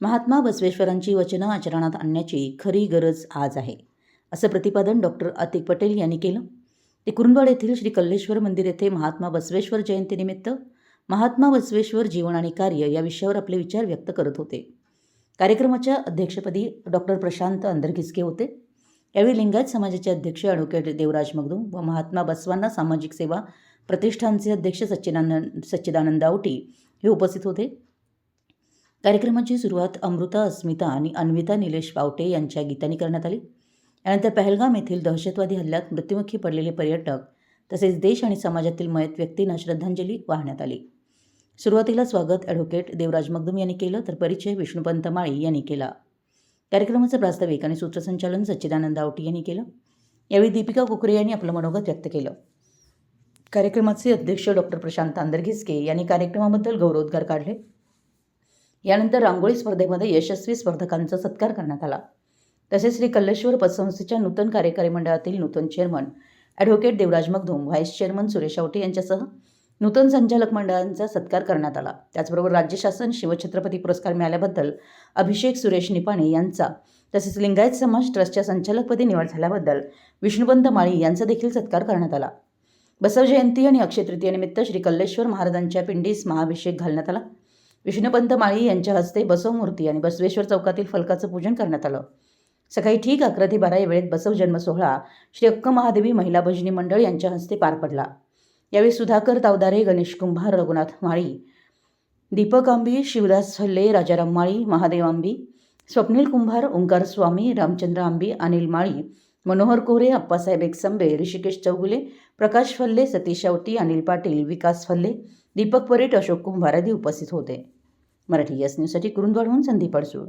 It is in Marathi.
महात्मा बसवेश्वरांची वचनं आचरणात आणण्याची खरी गरज आज आहे असं प्रतिपादन डॉक्टर अतिक पटेल यांनी केलं. ते कुरुंदवाड येथील श्री कल्लेश्वर मंदिर येथे महात्मा बसवेश्वर जयंतीनिमित्त महात्मा बसवेश्वर जीवन आणि कार्य या विषयावर आपले विचार व्यक्त करत होते. कार्यक्रमाच्या अध्यक्षपदी डॉक्टर प्रशांत अंदरगिसके होते. यावेळी लिंगायत समाजाचे अध्यक्ष ॲडव्होकेट देवराज मगदूम व महात्मा बसवांना सामाजिक सेवा प्रतिष्ठानचे अध्यक्ष सच्चिदानंद सच्चिदानंद आवटी हे उपस्थित होते. कार्यक्रमाची सुरुवात अमृता अस्मिता आणि अन्विता निलेश पावटे यांच्या गीतांनी करण्यात आली. यानंतर पहलगाम येथील दहशतवादी हल्ल्यात मृत्युमुखी पडलेले पर्यटक तसेच देश आणि समाजातील मयत व्यक्तींना श्रद्धांजली वाहण्यात आली. सुरुवातीला स्वागत ॲडव्होकेट देवराज मगदम यांनी केलं तर परिचय विष्णुपंत माळी यांनी केला. कार्यक्रमाचं प्रास्ताविक आणि सूत्रसंचालन सच्चिदानंद आवटी यांनी केलं. यावेळी दीपिका कुकरे यांनी आपलं मनोगत व्यक्त केलं. कार्यक्रमाचे अध्यक्ष डॉक्टर प्रशांत आंदरघिसके यांनी कार्यक्रमाबद्दल गौरवोद्गार काढले. यानंतर रांगोळी स्पर्धेमध्ये यशस्वी स्पर्धकांचा सत्कार करण्यात आला. तसेच श्री कल्लेश्वर पतसंस्थेच्या नूतन कार्यकारी मंडळातील नूतन chairman advocate Devraj Magdum vice chairman Suresh Awate यांच्यासह नूतन संचालक मंडळांचा सत्कार करण्यात आला. त्याचबरोबर राज्य शासन शिवछत्रपती पुरस्कार मिळाल्याबद्दल अभिषेक सुरेश निपाणे यांचा तसेच लिंगायत समाज ट्रस्टच्या संचालकपदी निवड झाल्याबद्दल विष्णुपंत माळी यांचा देखील सत्कार करण्यात आला. बसव जयंती आणि अक्षय तृतीयेनिमित्त श्री कल्लेश्वर महाराजांच्या पिंडीस महाभिषेक घालण्यात आला. विष्णुपंत माळी यांच्या हस्ते बसव मूर्ती आणि बसवेश्वर चौकातील फलकाचं पूजन करण्यात आलं. सकाळी ठीक अकरा ते बारा या वेळेत बसव जन्म सोहळा श्री अक्क महादेवी महिला भजनी मंडळ यांच्या हस्ते पार पडला. यावेळी सुधाकर तावदारे गणेश कुंभार रघुनाथ माळी दीपक आंबी शिवदास हल्ले राजाराम माळी महादेव आंबी स्वप्नील कुंभार ओंकार स्वामी रामचंद्र आंबी अनिल माळी मनोहर कोरे अप्पासाहेब एकसंबे ऋषिकेश चौगुले प्रकाश फल्ले सतीश आवटी अनिल पाटील विकास फल्ले दीपक परेट अशोक कुंभार आदी उपस्थित होते. मराठी यस न्यूजसाठी कुरुंदवाडहून संदीप अडसूळ.